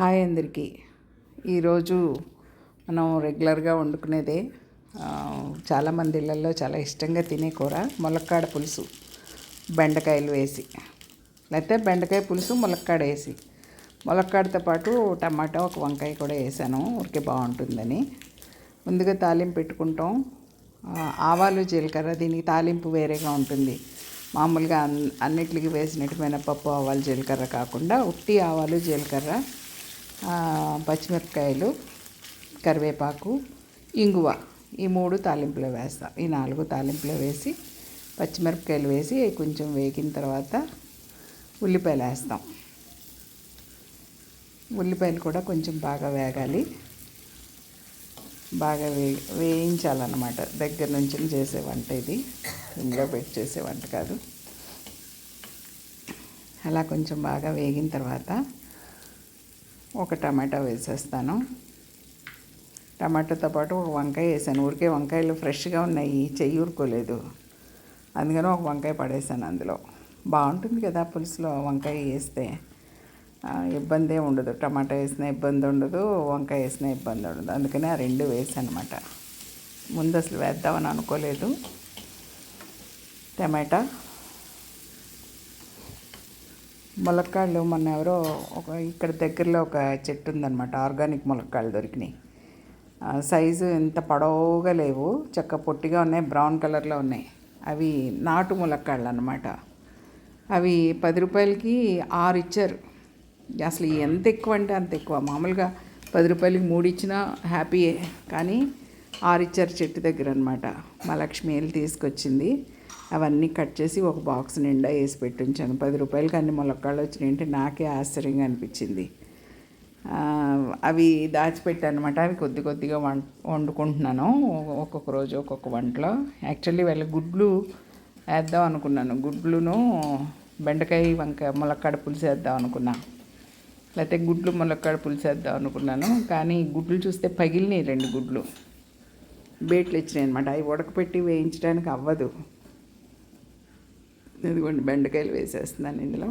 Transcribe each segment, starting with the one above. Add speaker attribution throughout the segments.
Speaker 1: Hi అందరికీ. ఈరోజు మనం రెగ్యులర్గా వండుకునేదే చాలామంది ఇళ్ళల్లో చాలా ఇష్టంగా తినే కూర ములక్కాడ పులుసు బెండకాయలు వేసి. లేకపోతే బెండకాయ పులుసు ములక్కాడ వేసి. ములక్కాడతో పాటు టమాటా ఒక వంకాయ కూడా వేసాను ఊరికే బాగుంటుందని. ముందుగా తాలింపు పెట్టుకుంటాం. ఆవాలు జీలకర్ర దీనికి తాలింపు వేరేగా ఉంటుంది. మామూలుగా అన్ అన్నిటికి వేసినట్టు మినపప్పు ఆవాలు జీలకర్ర కాకుండా ఉట్టి ఆవాలు జీలకర్ర పచ్చిమిరపకాయలు కరివేపాకు ఇంగువ. ఈ మూడు తాలింపులో వేస్తాం. ఈ నాలుగు తాలింపులో వేసి పచ్చిమిరపకాయలు వేసి కొంచెం వేగిన తర్వాత ఉల్లిపాయలు వేస్తాం. ఉల్లిపాయలు కూడా కొంచెం బాగా వేగాలి. బాగా వే వేయించాలన్నమాట. దగ్గర నుంచి చేసే వంట ఇది. ఇంట్లో పెట్టి చేసే వంట కాదు. అలా కొంచెం బాగా వేగిన తర్వాత ఒక టమాటా వేసేస్తాను. టమాటాతో పాటు ఒక వంకాయ వేసాను. ఊరికే వంకాయలు ఫ్రెష్గా ఉన్నాయి చెయ్యి ఊరుకోలేదు. అందుకని ఒక వంకాయ పడేసాను అందులో. బాగుంటుంది కదా పులుసులో వంకాయ వేస్తే. ఇబ్బంది ఉండదు. టమాటా వేసిన ఇబ్బంది ఉండదు వంకాయ వేసిన ఇబ్బంది ఉండదు. అందుకని ఆ రెండు వేసాను అనమాట ముందు అసలు వేద్దామని అనుకోలేదు. టమాటా ములక్కాళ్ళు మొన్న ఎవరో ఒక ఇక్కడ దగ్గరలో ఒక చెట్టు ఉందన్నమాట. ఆర్గానిక్ ములక్కాళ్ళు దొరికినాయి. సైజు ఎంత పొడవుగా లేవు. చక్క పొట్టిగా ఉన్నాయి బ్రౌన్ కలర్లో ఉన్నాయి. అవి నాటు ములక్కాళ్ళు అనమాట అవి పది రూపాయలకి ఆరు ఇచ్చారు. అసలు ఎంత ఎక్కువ అంటే అంత ఎక్కువ. మామూలుగా పది రూపాయలకి మూడు ఇచ్చినా హ్యాపీయే. కానీ ఆరు ఇచ్చారు చెట్టు దగ్గర అనమాట మా లక్ష్మి వెళ్ళి తీసుకొచ్చింది. అవన్నీ కట్ చేసి ఒక బాక్స్ నిండా వేసి పెట్టించాను. పది రూపాయలకి అన్ని ములక్కాళ్ళు వచ్చినాయంటే నాకే ఆశ్చర్యంగా అనిపించింది. అవి దాచిపెట్టానమాట అనమాట అవి కొద్ది కొద్దిగా వం వండుకుంటున్నాను. ఒక్కొక్క రోజు ఒక్కొక్క వంటలో. యాక్చువల్లీ వాళ్ళ గుడ్లు వేద్దాం అనుకున్నాను. గుడ్లును బెండకాయ వంకాయ ములక్కాడ పులుసు వేద్దాం అనుకున్నా. లేకపోతే గుడ్లు ములక్కాడ పులుసు వేద్దాం అనుకున్నాను. కానీ గుడ్లు చూస్తే పగిలినాయి రెండు గుడ్లు. బేట్లు ఇచ్చినాయి అనమాట అవి ఉడకపెట్టి వేయించడానికి అవ్వదు. ఇదిగోండి బెండకాయలు వేసేస్తున్నాను ఇందులో.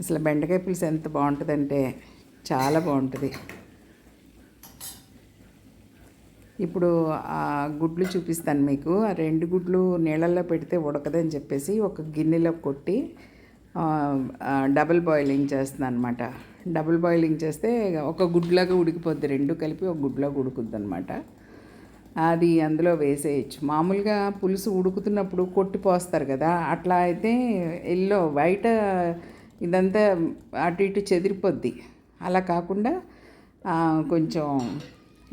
Speaker 1: అసలు బెండకాయ పులుసు ఎంత బాగుంటుందంటే చాలా బాగుంటుంది. ఇప్పుడు ఆ గుడ్లు చూపిస్తాను మీకు. ఆ రెండు గుడ్లు నీళ్ళల్లో పెడితే ఉడకదని చెప్పేసి ఒక గిన్నెలో కొట్టి డబుల్ బాయిలింగ్ చేస్తున్నాను అనమాట డబుల్ బాయిలింగ్ చేస్తే ఒక గుడ్లాగా ఉడికిపోద్ది. రెండు కలిపి ఒక గుడ్లాగా ఉడుకుద్ది అనమాట అది అందులో వేసేయచ్చు. మామూలుగా పులుసు ఉడుకుతున్నప్పుడు కొట్టి పోస్తారు కదా అట్లా అయితే ఎల్లో బయట ఇదంతా అటు ఇటు చెదిరిపోద్ది. అలా కాకుండా కొంచెం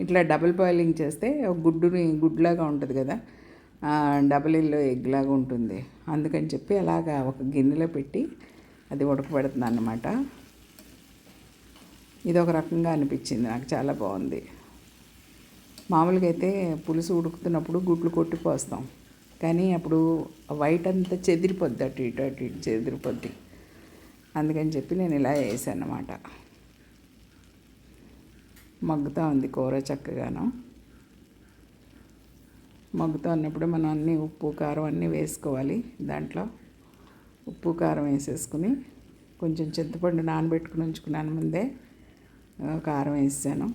Speaker 1: ఇట్లా డబుల్ బాయిలింగ్ చేస్తే ఒక గుడ్డుని గుడ్లాగా ఉంటుంది కదా డబుల్ ఇల్లు ఎగ్లాగా ఉంటుంది. అందుకని చెప్పి అలాగా ఒక గిన్నెలో పెట్టి అది ఉడకబెడుతుంది అన్నమాట ఇది ఒక రకంగా అనిపించింది నాకు చాలా బాగుంది. మామూలుగా అయితే పులుసు ఉడుకుతున్నప్పుడు గుడ్లు కొట్టి పోస్తాం కానీ అప్పుడు వైట్ అంతా చెదిరిపోద్ది అటు ఇటు అటు ఇటు చెదిరిపోద్ది. అందుకని చెప్పి నేను ఇలా వేసాను అన్నమాట మగ్గుతూ ఉంది కూర చక్కగాను. మగ్గుతూ ఉన్నప్పుడు మనం అన్ని ఉప్పు కారం అన్నీ వేసుకోవాలి. దాంట్లో ఉప్పు కారం వేసేసుకుని కొంచెం చింతపండు నానబెట్టుకుని ఉంచుకున్నాను ముందే. కారం వేసాను.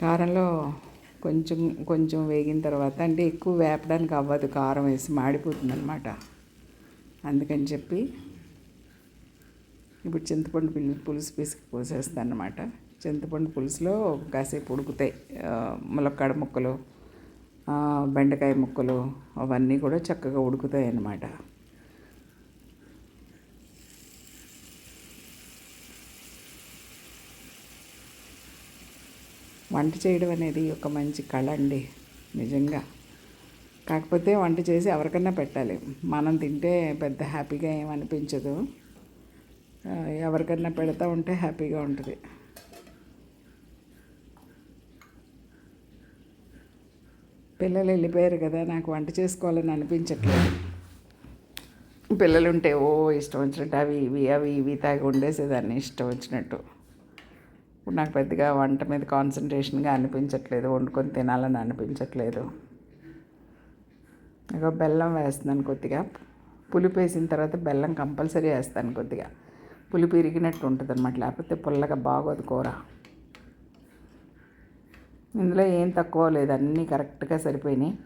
Speaker 1: కారంలో కొంచెం కొంచెం వేగిన తర్వాత అంటే ఎక్కువ వేపడానికి అవ్వదు. కారం వేసి మాడిపోతుంది అనమాట అందుకని చెప్పి ఇప్పుడు చింతపండు పిల్లి పులుసు పిసికి పోసేస్తాను అనమాట చింతపండు పులుసులో కాసేపు ఉడుకుతాయి. ములక్కాడ ముక్కలు బెండకాయ ముక్కలు అవన్నీ కూడా చక్కగా ఉడుకుతాయి అన్నమాట. వంట చేయడం అనేది ఒక మంచి కళ అండి నిజంగా. కాకపోతే వంట చేసి ఎవరికన్నా పెట్టాలి. మనం తింటే పెద్ద హ్యాపీగా ఏమనిపించదు ఎవరికైనా ఎవరికన్నా పెడతా ఉంటే హ్యాపీగా ఉంటుంది. పిల్లలు వెళ్ళిపోయారు కదా నాకు వంట చేసుకోవాలని అనిపించట్లేదు. పిల్లలు ఉంటే ఓ ఇష్టం వచ్చినట్టు అవి ఇవి అవి ఇవి తాగి ఉండేసేదాన్ని ఇష్టం వచ్చినట్టు. ఇప్పుడు నాకు పెద్దగా వంట మీద కాన్సన్ట్రేషన్గా అనిపించట్లేదు వండుకొని తినాలని అనిపించట్లేదు. ఇక బెల్లం వేస్తున్నాను కొద్దిగా. పులుపు వేసిన తర్వాత బెల్లం కంపల్సరీ వేస్తాను కొద్దిగా. పులుపు ఇరిగినట్టు ఉంటుంది అనమాట లేకపోతే పుల్లగా బాగోదు కూర. ఇందులో ఏం తక్కువ లేదు. అన్నీ కరెక్ట్గా సరిపోయినాయి.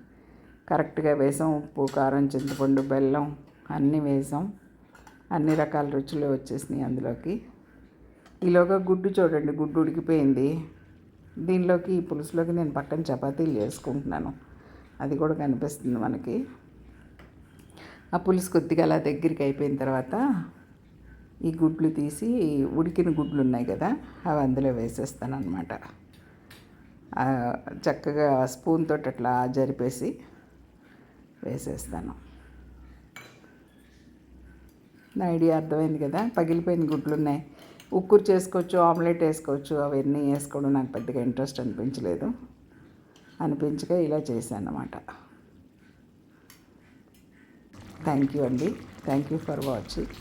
Speaker 1: కరెక్ట్గా వేసాం. ఉప్పు కారం చింతపండు బెల్లం అన్నీ వేసాం. అన్ని రకాల రుచులు వచ్చేసినాయి అందులోకి. ఈలోగా గుడ్డు చూడండి. గుడ్డు ఉడికిపోయింది. దీనిలోకి ఈ పులుసులోకి నేను పక్కన చపాతీలు చేసుకుంటున్నాను. అది కూడా కనిపిస్తుంది మనకి. ఆ పులుసు కొద్దిగా అలా దగ్గరికి అయిపోయిన తర్వాత ఈ గుడ్లు తీసి ఉడికిన గుడ్లు ఉన్నాయి కదా అవి అందులో వేసేస్తాను అనమాట చక్కగా స్పూన్ తోటి అట్లా జరిపేసి వేసేస్తాను. నా ఐడియా అర్థమైంది కదా పగిలిపోయిన గుడ్లు ఉన్నాయి. ఉక్కురు చేసుకోవచ్చు ఆమ్లెట్ వేసుకోవచ్చు అవన్నీ వేసుకోవడం నాకు పెద్దగా ఇంట్రెస్ట్ అనిపించలేదు. అనిపించక ఇలా చేశాను అన్నమాట థ్యాంక్ యూ అండి. Thank you for watching.